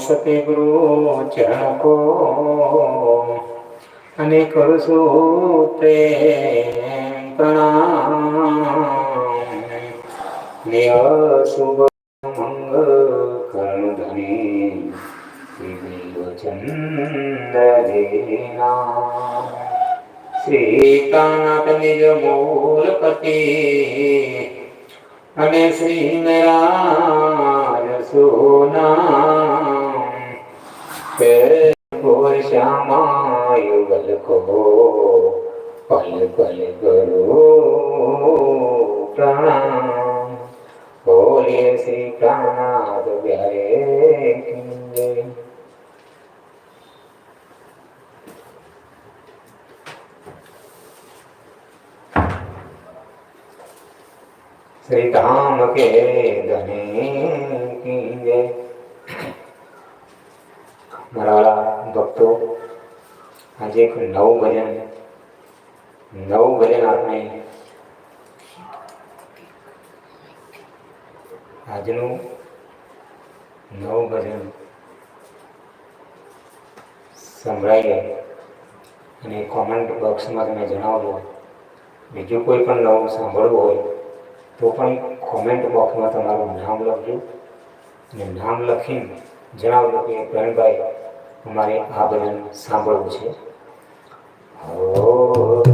સતગુરુ ચરણ કો અને કરું છું પ્રેમ પ્રણામ शुभमङ्गकर्दने चन्दरेना श्रीकानाथनिजमूलपते અને શ્રીનરાજ સોના શ્યામાયુગલ કો પલ પલ કરો પ્રણામ बोले श्रीकानाथ बिहारे श्री धाम के धने की जय મારા ભક્તો આજે એક નવું ભજન નવું ભજન આપણે આજનું નવું ભજન સંભળાઈ જાય અને કોમેન્ટ બોક્સમાં તમે જણાવજો બીજું કોઈ પણ નવું સાંભળવું હોય, તો પણ કોમેન્ટ બોક્સમાં તમારું નામ લખજો. અને નામ લખીને જણાવજો કે પ્રવીણભાઈ, અમારે આ ભજન સાંભળવું છે. ઓ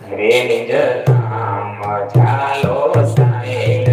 હરે નિજ ધામ ચાલો સાહિલ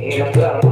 સખી રંગ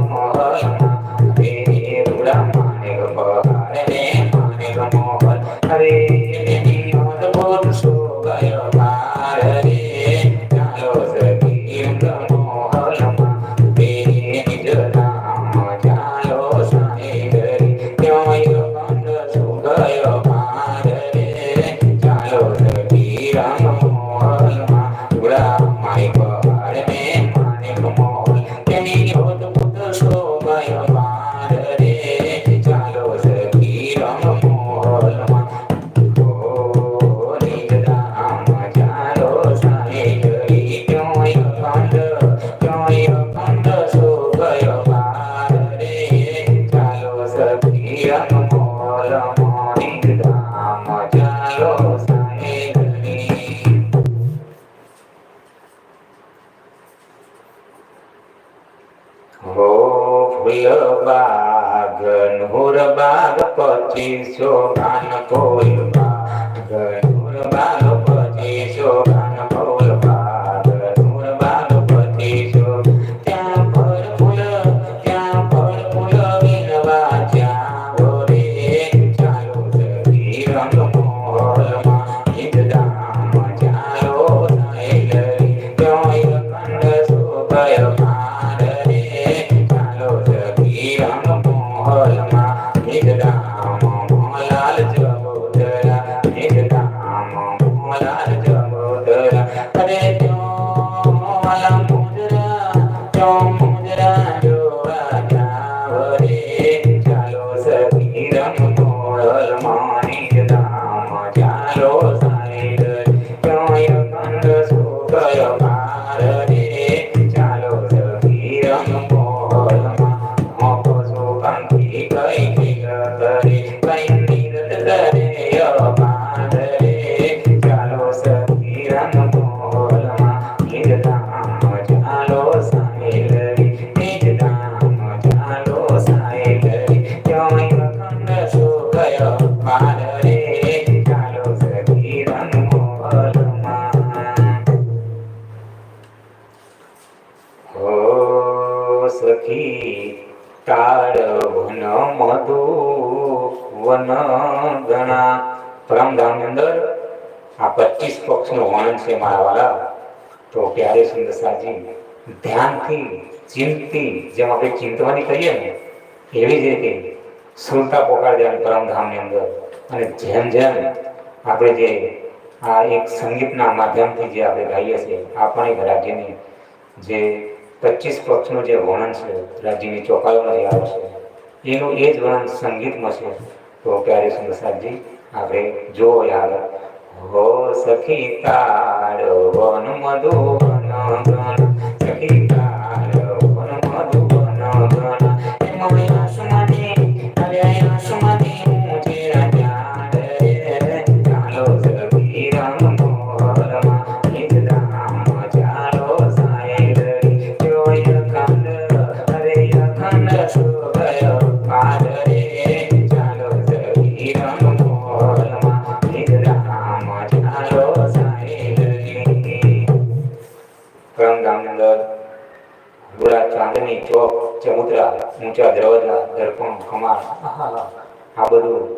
Amen. નું છે મારા વાલા. તો ત્યારે સુંદરસાજી ધ્યાનથી ચિંતતી જેમ આપણે ચિંતવાની કરીએ ને, એવી જ રીતે સુરતા પોકાર દેવાનું પરમધામની અંદર અને જેમ જેમ આપણે જે આ એક સંગીતના માધ્યમથી જે આપણે ગાઈએ છીએ, આ પણ એક રાજ્યની જે પચીસ પક્ષનું જે વર્ણન છે, રાજ્યની ચોપાઈઓમાં જે આવે છે, એનું એ જ વર્ણન સંગીતમાં છે. તો ક્યારે સુંદરસાદજી આપણે જોવો યાદ હો સખી તારો વન મધુવન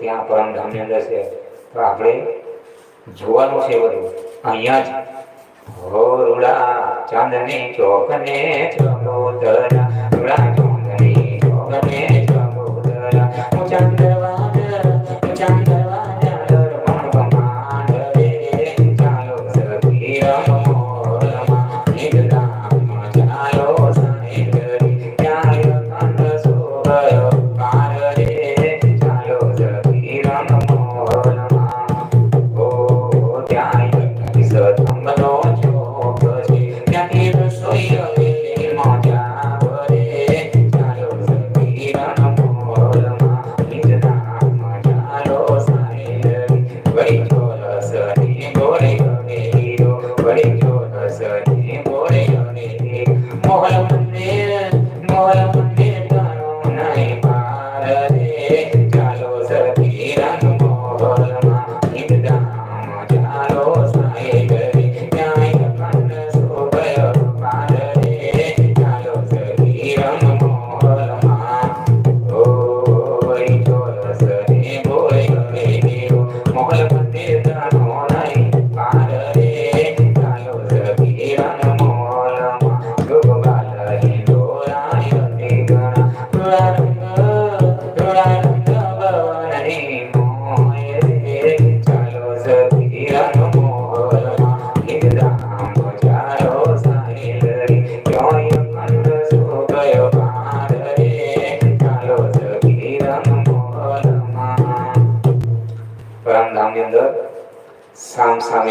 ત્યાં પરમધામની અંદર છે. તો આપણે જોવાનું છે બધું. અહીંયા જ. હો રૂડા ચંદને ચોકને ચમોતરા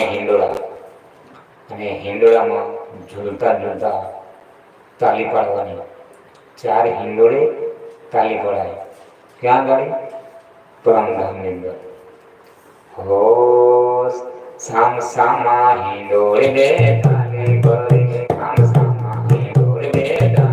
અને હિંડોળા. અને હિંડોળામાં ઝૂલતા ઝૂલતા તાલી પાડવાની. ચાર હિંડોળે તાલી પડાય. ક્યાં ગાડી પરમધામની અંદર. હો સામ સામા હિંડોળે તાલી પડે સામ સામા હિંડોળે તાલી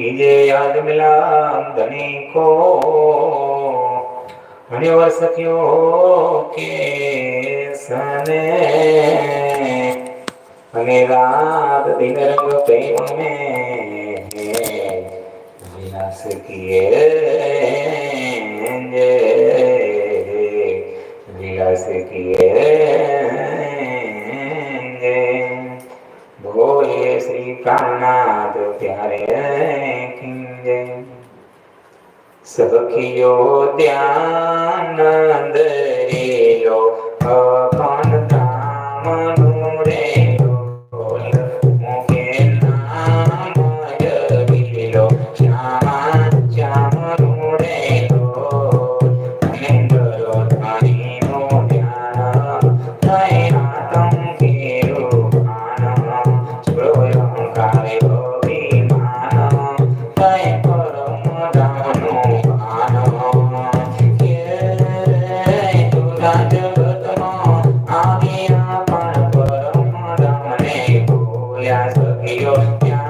કીજે યાદ મિલાન ધણી ખો ઘણી વર્ષ થયો કે સને અને રાત દિન રંગ પ્રેમ મે વિનાશ કિયે જે વિલાસ કિયે સખીઓ ધ્યાનંદ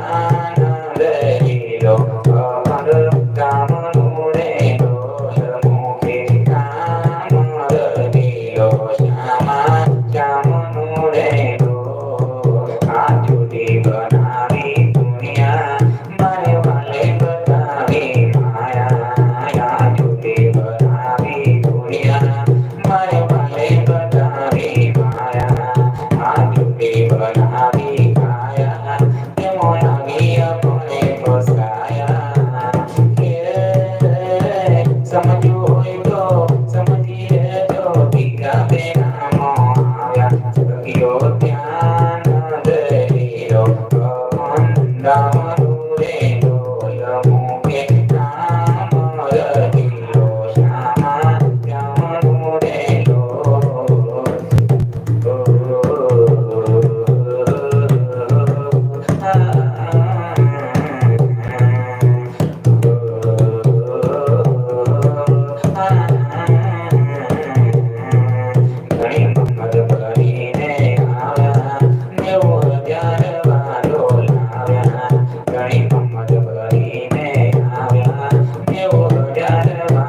Amen. Gracias.